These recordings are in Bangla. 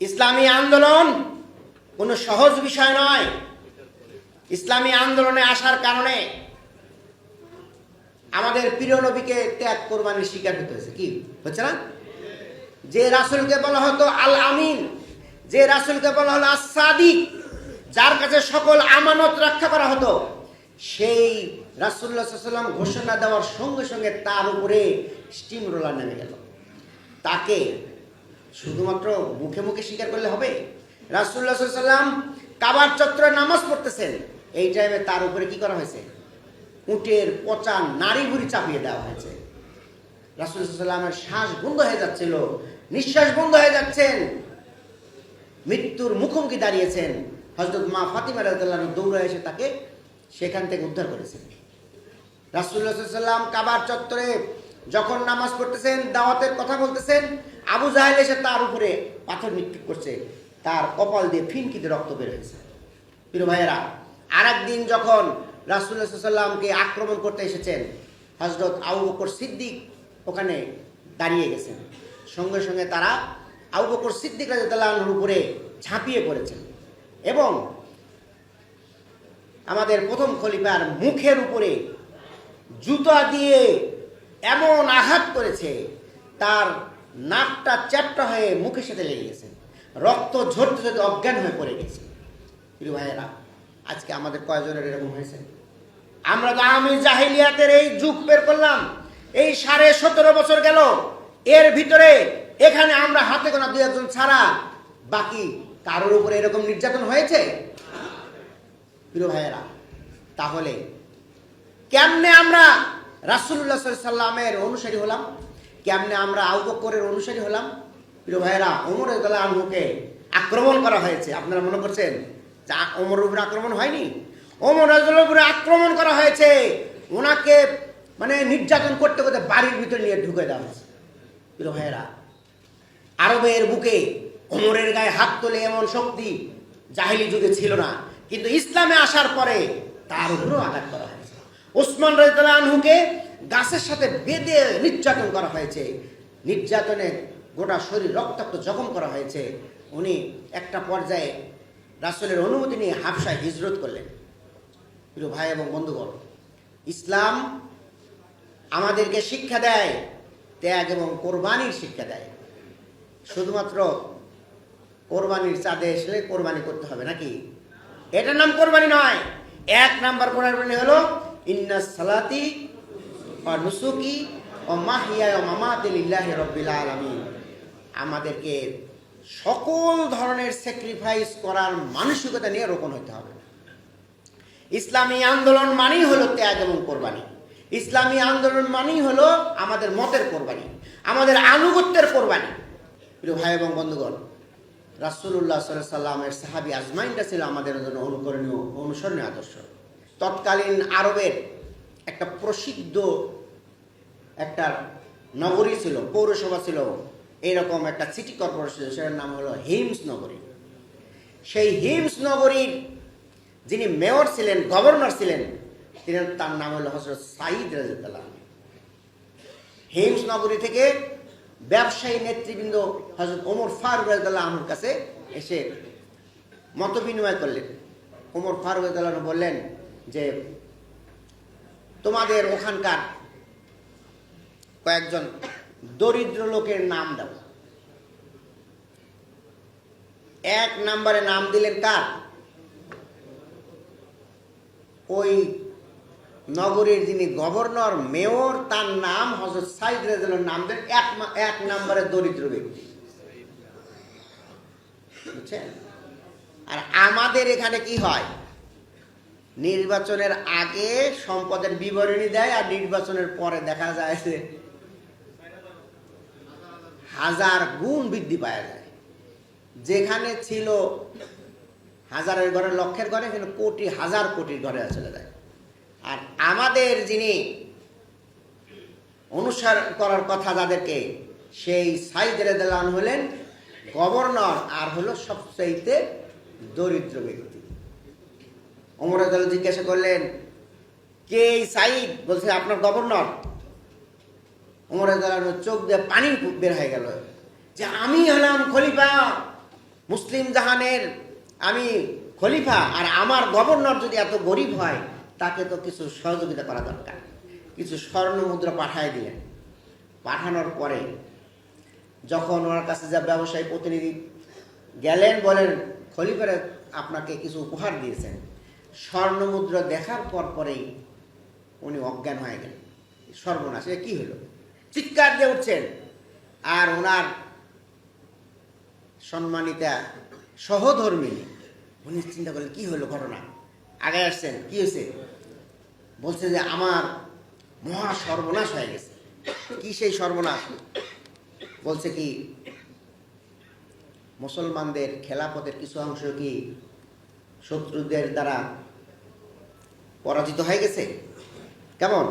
ইসলামী আন্দোলন কোনো সহজ বিষয় নয়। ইসলামী আন্দোলনে আসার কারণে আমাদের প্রিয় নবীকে ত্যাগ কোরবানির শিকার হতে হয়েছে। কি? হচ্ছে না? যে রাসুলকে বলা হতো আল আমিন যে রাসুলকে বলা হলো আসাদিক যার কাছে সকল আমানত রক্ষা করা হতো, সেই রাসুল্লাহ সাল্লাম ঘোষণা দেওয়ার সঙ্গে সঙ্গে তার উপরে স্টিম রোলার নেমে গেল। তাকে শুধুমাত্র মুখে মুখে স্বীকার করলে হবে? রাসুল্লাহ সাল্লাম কাবার চত্বরে নামাজ পড়তেছেন। এই টাইমে তার উপরে কি করা হয়েছে? উটের পচা নারী ভুড়ি চাপিয়ে দেওয়া হয়েছে। রাসুলামের শ্বাস বন্ধ হয়ে যাচ্ছিল। নিঃশ্বাস বন্ধ হয়ে যাচ্ছেন। মৃত্যুর মুখোমুখি দাঁড়িয়েছেন। হজরত মা ফাতিমা রাজদাল্লাহ দৌড়ে এসে তাকে সেখান থেকে উদ্ধার করেছেন। রাসুল্লাহ সাল্লাম কাবার চত্বরে যখন নামাজ পড়তেছেন, দাওয়াতের কথা বলতেছেন, আবু জাহেল এসে তার উপরে পাথর নিক্ষেপ করছে। তার কপাল দিয়ে ফিনকিতে রক্ত বের হয়েছে। প্রিয় ভাইয়েরা আর একদিন যখন রাসুল্লাহ সাল্লামকে আক্রমণ করতে এসেছেন হজরত আবু বকর সিদ্দিক ওখানে দাঁড়িয়ে গেছেন। সঙ্গে সঙ্গে তারা আবু বকর সিদ্দিক রাজুর উপরে ঝাঁপিয়ে পড়েছেন এবং আমাদের প্রথম খলিফার মুখের উপরে জুতা দিয়ে এমন আঘাত করেছে, তার নাকটা চ্যাপটা হয়ে মুখের সাথে লেগে গেছে। রক্ত ঝরতে ঝরতে অজ্ঞান হয়ে পড়ে গেছে। প্রিয় ভাইয়েরা, আজকে আমাদের কয়জনের এরকম হয়েছে? আমরা তো আমি জাহিলিয়াতের এই যুগ বের করলাম। এই সাড়ে সতেরো বছর গেল। এর ভিতরে এখানে আমরা হাতে গোনা দুই একজন ছাড়া বাকি কারোর উপরে এরকম নির্যাতন হয়েছে? প্রিয় ভাইয়েরা, তাহলে কেমনে আমরা রাসুল্লাহ সাল্লামের অনুসারী হলাম। কেমনে আমরা আউবকরের অনুসারী হলাম? প্রিয় ভাইয়েরা ওমর আনহুকে আক্রমণ করা হয়েছে। আপনারা মনে করছেন যে ওমরের উপরে আক্রমণ হয়নি? রাজুলের উপরে আক্রমণ করা হয়েছে। ওনাকে মানে নির্যাতন করতে করতে বাড়ির ভিতরে নিয়ে ঢুকে দেওয়া হয়েছে। প্রিয় ভাইয়েরা, আরবের বুকে ওমরের গায়ে হাত তোলে এমন শক্তি জাহিলি যুগে ছিল না। কিন্তু ইসলামে আসার পরে তার উপরেও আঘাত করা ওসমান রাজুকে গাছের সাথে বেঁধে নির্যাতন করা হয়েছে। নির্যাতনে গোটা শরীর রক্তাক্ত জখম করা হয়েছে। উনি একটা পর্যায়ে রাসুলের অনুমতি নিয়ে হাফসায় হিজরত করলেন। প্রিয় ভাই এবং বন্ধুগণ, ইসলাম আমাদেরকে শিক্ষা দেয়, ত্যাগ এবং কোরবানির শিক্ষা দেয়। শুধুমাত্র কোরবানির চাঁদে এসলে কোরবানি করতে হবে নাকি? এটার নাম কোরবানি নয়। এক নাম্বার কোরবানি হলো সালাতি ও মাহিয়া আমাদেরকে সকল ধরনের স্যাক্রিফাইস করার মানসিকতা নিয়ে রোপণ হতে হবে। ইসলামী আন্দোলন মানেই হলো ত্যাগ এবং কোরবানি। ইসলামী আন্দোলন মানেই হলো আমাদের মতের কোরবানি, আমাদের আনুগত্যের কোরবানি। ভাই এবং বন্ধুগণ রাসুল্লাহ সাল্লামের সাহাবি আজমাইনটা ছিল আমাদের জন্য অনুকরণীয় অনুসরণীয় আদর্শ। তৎকালীন আরবের একটা প্রসিদ্ধ একটা নগরী ছিল, পৌরসভা ছিল এইরকম একটা সিটি কর্পোরেশন সেটার নাম হলো হিমস নগরী। সেই হিমস নগরীর যিনি মেয়র ছিলেন, গভর্নর ছিলেন, তিনি তার নাম হলো হজরত সাইদ রাজিউদ্দাল্লাহ হিমস নগরী থেকে ব্যবসায়ী নেতৃবৃন্দ হজরত ওমর ফারুক রাজিউদ্দাল্লাহ আহমর কাছে এসে মত বিনিময় করলেন। ওমর ফারুক রাজিউদ্দাল্লাহ বললেন যে তোমাদের ওখানকার কয়েকজন দরিদ্র লোকের নাম দাও। এক নাম্বারে নাম দিলেন কার? ওই নগরীর যিনি গভর্নর, মেয়র, তার নাম হজরত সাইদ রেজালের নাম দেন এক এক নম্বরে দরিদ্র ব্যক্তি। আর আমাদের এখানে কি হয়? নির্বাচনের আগে সম্পদের বিবরণী দেয় আর নির্বাচনের পরে দেখা যায় যে হাজার গুণ বৃদ্ধি পাওয়া যায় যেখানে ছিল হাজারের ঘরে লক্ষের ঘরে কিন্তু কোটি, হাজার কোটির ঘরে চলে যায়। আর আমাদের যিনি অনুসার করার কথা যাদেরকে, সেই সাইদ দেলান হলেন গভর্নর আর হলো সবচাইতে দরিদ্র ব্যক্তি। অমর দল জিজ্ঞাসা করলেন, কে এই সাইদ? বলছে, আপনার গভর্নর। অমর চোখ দিয়ে পানি বের হয়ে গেল যে, আমি হলাম খলিফা, মুসলিম জাহানের, আমি খলিফা, আর আমার গভর্নর যদি এত গরিব হয়, তাকে তো কিছু সহযোগিতা করা দরকার। কিছু স্বর্ণ মুদ্রা পাঠায় দিলেন। পাঠানোর পরে যখন ওনার কাছে যা ব্যবসায়ী প্রতিনিধি গেলেন, বলেন, খলিফারে আপনাকে কিছু উপহার দিয়েছেন। স্বর্ণ মুদ্রা দেখার পর পরেই উনি অজ্ঞান হয়ে গেলেন। সর্বনাশ। কি হলো? চিৎকার দিয়ে উঠছেন। আর ওনার সম্মানিতা সহধর্মিনী, উনি চিন্তা করলেন, কি হলো ঘটনা? আগে আসছেন, কি হয়েছে? বলছে যে, আমার মহা সর্বনাশ হয়ে গেছে। কি সেই সর্বনাশ? বলছে কি, মুসলমানদের খেলাপথের কিছু অংশ কি শত্রুদের দ্বারা পরাজিত হয়ে গেছে? কেমন?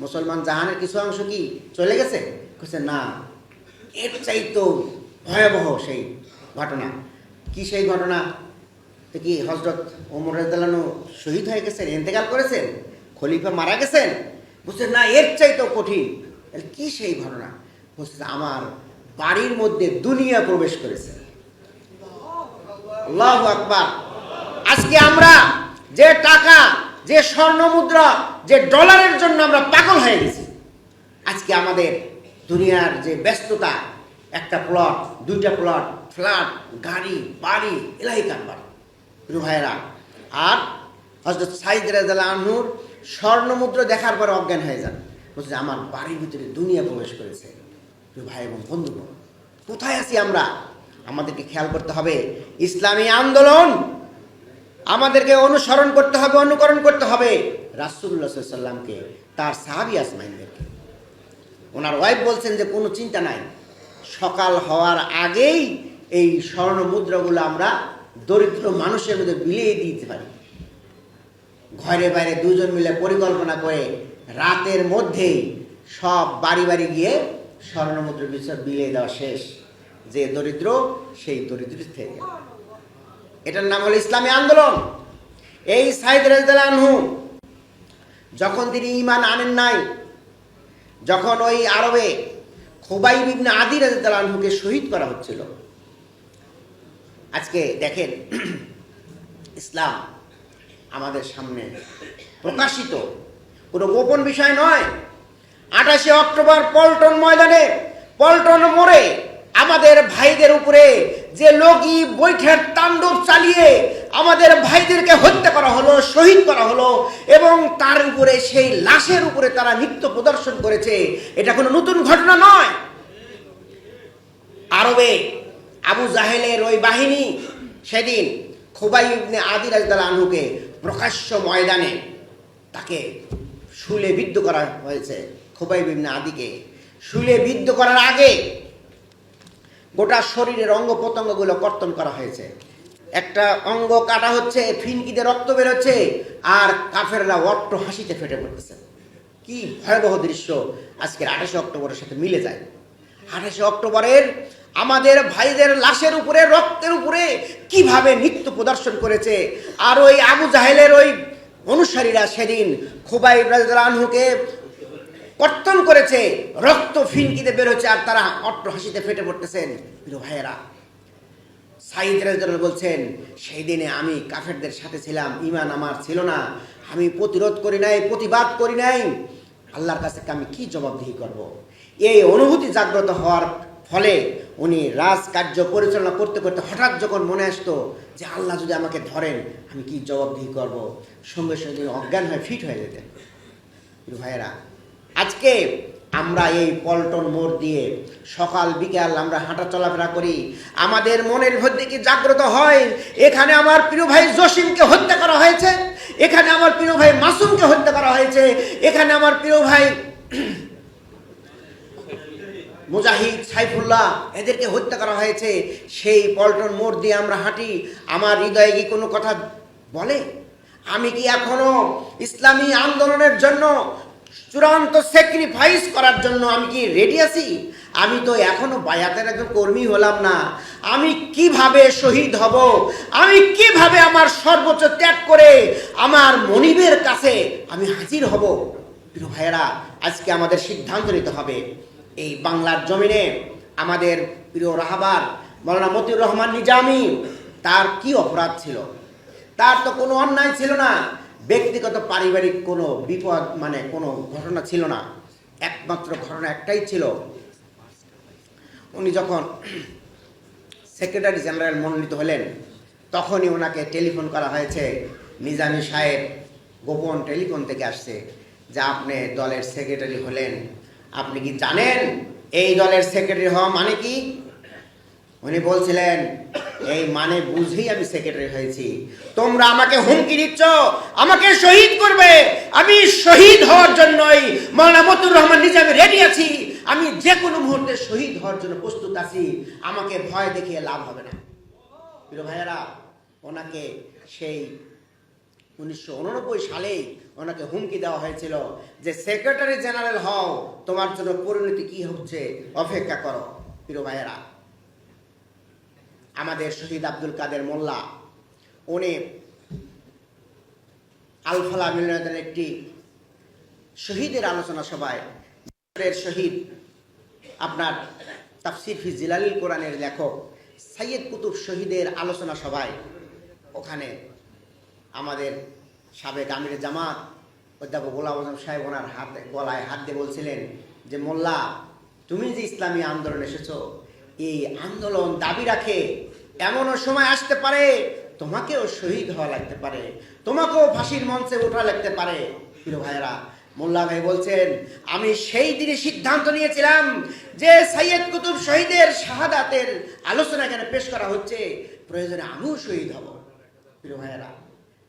মুসলমান জাহানের কিছু অংশ কি চলে গেছে? বলছে না। এর চাইতো ভয়াবহ সেই ঘটনা। কি সেই ঘটনা? কি হজরত ওমর রাজদালানু শহীদ হয়ে গেছেন, ইন্তেকাল করেছেন? খলিফা মারা গেছেন? বলছে না, এর চাইতো কঠিন। তাহলে কি সেই ঘটনা? বলছে যে আমার বাড়ির মধ্যে দুনিয়া প্রবেশ করেছে। আল্লাহ আকবার। আজকে আমরা যে টাকা যে স্বর্ণ মুদ্রা, যে ডলারের জন্য আমরা পাগল হয়ে গেছি। আজকে আমাদের দুনিয়ার যে ব্যস্ততা, একটা প্লট দুইটা প্লট ফ্ল্যাট গাড়ি, বাড়ি এলাই কারবার। ভাইয়েরা, আর হজরত সাইদ রাজাল আহনুর স্বর্ণ মুদ্রা দেখার পরে অজ্ঞান হয়ে যান। বলছে, আমার বাড়ির ভিতরে দুনিয়া প্রবেশ করেছে। ভাই এবং বন্ধুগণ, কোথায় আছি আমরা? আমাদেরকে খেয়াল করতে হবে, ইসলামী আন্দোলন আমাদেরকে অনুসরণ করতে হবে, অনুকরণ করতে হবে। রাসুল্লাহ সাল্লামকে তার সাহাবি আসমাইনদেরকে ওনার ওয়াইফ বলছেন যে, কোনো চিন্তা নাই। সকাল হওয়ার আগেই এই স্বর্ণ মুদ্রাগুলো আমরা দরিদ্র মানুষের মধ্যে বিলিয়ে দিতে পারি। ঘরে বাইরে দুজন মিলে পরিকল্পনা করে রাতের মধ্যেই সব বাড়ি বাড়ি গিয়ে স্বর্ণ মুদ্রা বিচার বিলিয়ে দেওয়া শেষ। যে দরিদ্র, সেই দরিদ্র থেকে। এটার নাম হলো ইসলামী আন্দোলন। এই সাইদ রাজদালানহু যখন তিনি ইমান আনেন নাই, যখন ওই আরবে খোবাই বিবনে আদি রাজদালানহুকে শহীদ করা হচ্ছিল। আজকে দেখেন, ইসলাম আমাদের সামনে প্রকাশিত। কোনো গোপন বিষয় নয়। আঠাশে অক্টোবর পল্টন ময়দানে, পল্টন মোড়ে আমাদের ভাইদের উপরে যে লগি বৈঠের তাণ্ডব চালিয়ে আমাদের ভাইদেরকে হত্যা করা হলো, শহীদ করা হলো এবং তার উপরে সেই লাশের উপরে তারা নৃত্য প্রদর্শন করেছে, এটা কোনো নতুন ঘটনা নয়। আরবে আবু জাহেলের ওই বাহিনী সেদিন খোবাই ইবনে আদি রাজদাল আনহুকে প্রকাশ্য ময়দানে তাকে শুলে বিদ্ধ করা হয়েছে, খোবাই ইবনে আদিকে। শুলে বিদ্ধ করার আগে গোটা শরীরের অঙ্গ প্রত্যঙ্গগুলো কর্তন করা হয়েছে। একটা অঙ্গ কাটা হচ্ছে ফিনকিতে রক্ত বেরোচ্ছে, আর কাফেররা অট্ট হাসিতে ফেটে পড়তেছে। কি ভয়াবহ দৃশ্য। আজকের আঠাশে অক্টোবরের সাথে মিলে যায়। আঠাশে অক্টোবরের আমাদের ভাইদের লাশের উপরে, রক্তের উপরে কীভাবে নৃত্য প্রদর্শন করেছে। আর ওই আবু জাহেলের ওই অনুসারীরা সেদিন খুবাই রাজহুকে কর্তন করেছে, রক্ত ফিনকিতে বেরোচ্ছে আর তারা অট্ট হাসিতে ফেটে পড়তেছেন। প্রিয় ভাইয়েরা সাইদ রাজদাল বলছেন, সেই দিনে আমি কাফেরদের সাথে ছিলাম ইমান আমার ছিল না। আমি প্রতিরোধ করি নাই, প্রতিবাদ করি নাই। আল্লাহর কাছে আমি কি জবাবদিহি করব। এই অনুভূতি জাগ্রত হওয়ার ফলে উনি রাজকার্য পরিচালনা করতে করতে হঠাৎ যখন মনে আসতো যে আল্লাহ যদি আমাকে ধরেন, আমি কি জবাবদিহি করব? সঙ্গে সঙ্গে অজ্ঞান হয়ে ফিট হয়ে যেতেন। ভাইয়েরা আজকে আমরা এই পল্টন মোড় দিয়ে সকাল বিকাল আমরা হাঁটা চলাফেরা করি। আমাদের মনের মধ্যে কি জাগ্রত হয়? এখানে আমার প্রিয় ভাই জসিমকে হত্যা করা হয়েছে। এখানে আমার প্রিয় ভাই মাসুমকে হত্যা করা হয়েছে। এখানে আমার প্রিয় ভাই মুজাহিদ সাইফুল্লাহ এদেরকে হত্যা করা হয়েছে। সেই পল্টন মোড় দিয়ে আমরা হাঁটি। আমার হৃদয়ে কি কোনো কথা বলে? আমি কি এখনও ইসলামী আন্দোলনের জন্য চূড়ান্ত স্যাক্রিফাইস করার জন্য আমি কি রেডি আছি? আমি তো এখনও বায়াতের একজন কর্মী হলাম না। আমি কীভাবে শহীদ হব? আমি কীভাবে আমার সর্বোচ্চ ত্যাগ করে আমার মনিবের কাছে আমি হাজির হব? প্রিয় ভাইয়েরা, আজকে আমাদের সিদ্ধান্ত নিতে হবে। এই বাংলার জমিনে আমাদের প্রিয় রাহাবার মৌলানা মতিউর রহমান নিজামি, তার কি অপরাধ ছিল? তার তো কোনো অন্যায় ছিল না। ব্যক্তিগত পারিবারিক কোনো বিপদ মানে কোনো ঘটনা ছিল না। একমাত্র ঘটনা একটাই ছিল, উনি যখন সেক্রেটারি জেনারেল মনোনীত হলেন, তখনই ওনাকে টেলিফোন করা হয়েছে, নিজামি সাহেব, গোপন টেলিফোন থেকে আসছে যে আপনি দলের সেক্রেটারি হলেন। আপনি কি জানেন এই দলের সেক্রেটারি হওয়া মানে কি? উনি বলছিলেন, এই মানে বুঝেই আমি সেক্রেটারি হয়েছি। তোমরা আমাকে হুমকি দিচ্ছ, আমাকে শহীদ করবে। আমি শহীদ হওয়ার জন্যই মৌলানা মতুর রহমান নিজে আমি রেডি আছি। আমি যে কোনো মুহূর্তে শহীদ হওয়ার জন্য প্রস্তুত আছি। আমাকে ভয় দেখিয়ে লাভ হবে না। প্রিয় ভাইয়েরা, ওনাকে সেই উনিশশো সালেই ওনাকে হুমকি দেওয়া হয়েছিল যে সেক্রেটারি জেনারেল হও, তোমার জন্য পরিণতি কি হচ্ছে? অপেক্ষা করো। প্রিয় ভাইয়েরা আমাদের শহীদ আব্দুল কাদের মোল্লা, উনি আলফালা মিলনের একটি শহীদের আলোচনা সভায় শহীদ, আপনার তাফসির ফি জিলালিল কোরআনের লেখক সাইয়দ কুতুব শহীদের আলোচনা সভায় ওখানে আমাদের সাবেক আমির জামাত অধ্যাপক গোলাম আজম সাহেব ওনার হাতে গলায় হাত দিয়ে বলছিলেন যে, মোল্লা, তুমি যে ইসলামী আন্দোলন এসেছ এই আন্দোলন দাবি রাখে। এমনও সময় আসতে পারে, তোমাকেও শহীদ হওয়া লাগতে পারে, তোমাকেও ফাঁসির মঞ্চে ওঠা লাগতে পারে। প্রিয় ভাইয়েরা, মোল্লা ভাই বলছেন, আমি সেই দিনে সিদ্ধান্ত নিয়েছিলাম যে সৈয়দ কুতুব শহীদের শাহাদাতের আলোচনা এখানে পেশ করা হচ্ছে। প্রয়োজনে আমিও শহীদ হব। প্রিয় ভাইয়েরা,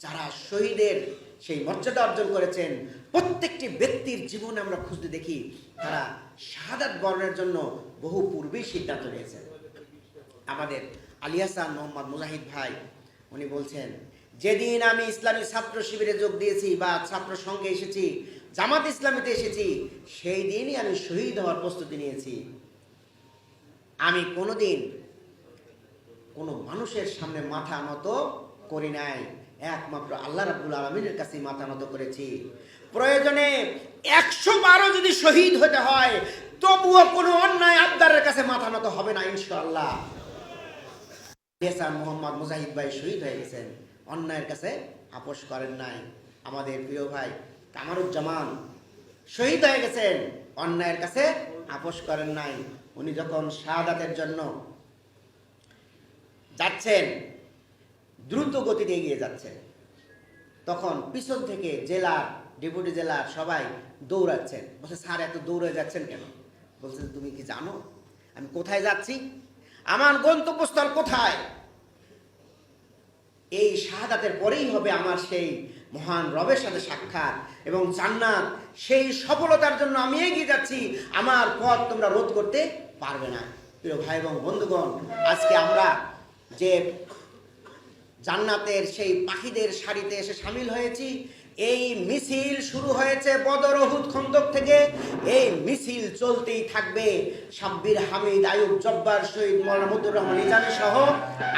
যারা শহীদের সেই মর্যাদা অর্জন করেছেন প্রত্যেকটি ব্যক্তির জীবনে আমরা খুঁজতে দেখি, তারা শাহাদাত বরণের জন্য বহু পূর্বেই সিদ্ধান্ত নিয়েছেন। আমাদের আলী হাসান মোহাম্মদ মুজাহিদ ভাই, উনি বলছেন, যেদিন আমি ইসলামী ছাত্র শিবিরে যোগ দিয়েছি বা ছাত্র সঙ্গে এসেছি, জামাত ইসলামীতে এসেছি, সেই দিনই আমি শহীদ হওয়ার প্রস্তুতি নিয়েছি। আমি কোনোদিন কোনো মানুষের সামনে মাথা নত করি নাই। একমাত্র আল্লাহ রাব্বুল আলমিনের কাছে মাথা নত করেছি। প্রয়োজনে একশো বারো যদি শহীদ হতে হয়, তবুও কোনো অন্যায় আবদারের কাছে মাথা নত হবে না, ইনশাআল্লাহ। ইহসান মোহাম্মদ মুজাহিদ ভাই শহীদ হয়ে গেছেন। অন্যায়ের কাছে আপোষ করেন নাই। আমাদের প্রিয় ভাই কামারুজ্জামান শহীদ হয়ে গেছেন। অন্যায়ের কাছে আপোষ করেন নাই। উনি যখন শাহাদাতের জন্য যাচ্ছেন, দ্রুত গতিতে এগিয়ে যাচ্ছেন, তখন পিছন থেকে জেলার ডেপুটি জেলার সবাই দৌড়াচ্ছেন। বলছে, স্যার, এত দৌড়ে যাচ্ছেন কেন? বলছে, তুমি কি জানো? আমি কোথায় যাচ্ছি? আমার গন্তব্যস্থল কোথায়? এই শাহাদাতের পরেই হবে আমার সেই মহান রবের সাথে সাক্ষাৎ এবং জান্নাত। সেই সফলতার জন্য আমি এগিয়ে যাচ্ছি। আমার পথ তোমরা রোধ করতে পারবে না। প্রিয় ভাই এবং বন্ধুগণ, আজকে আমরা যে জান্নাতের সেই পাখিদের সারিতে এসে সামিল হয়েছি এই মিছিল শুরু হয়েছে বদর হুদ খন্দক থেকে। এই মিছিল চলতেই থাকবে সাব্বির হামিদ আয়ুব জব্বার শহীদ মৌলামুদুর রহমান নিজামী সহ।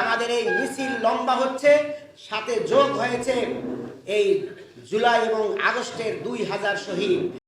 আমাদের এই মিছিল লম্বা হচ্ছে, সাথে যোগ হয়েছে এই জুলাই এবং আগস্টের দুই হাজার শহীদ।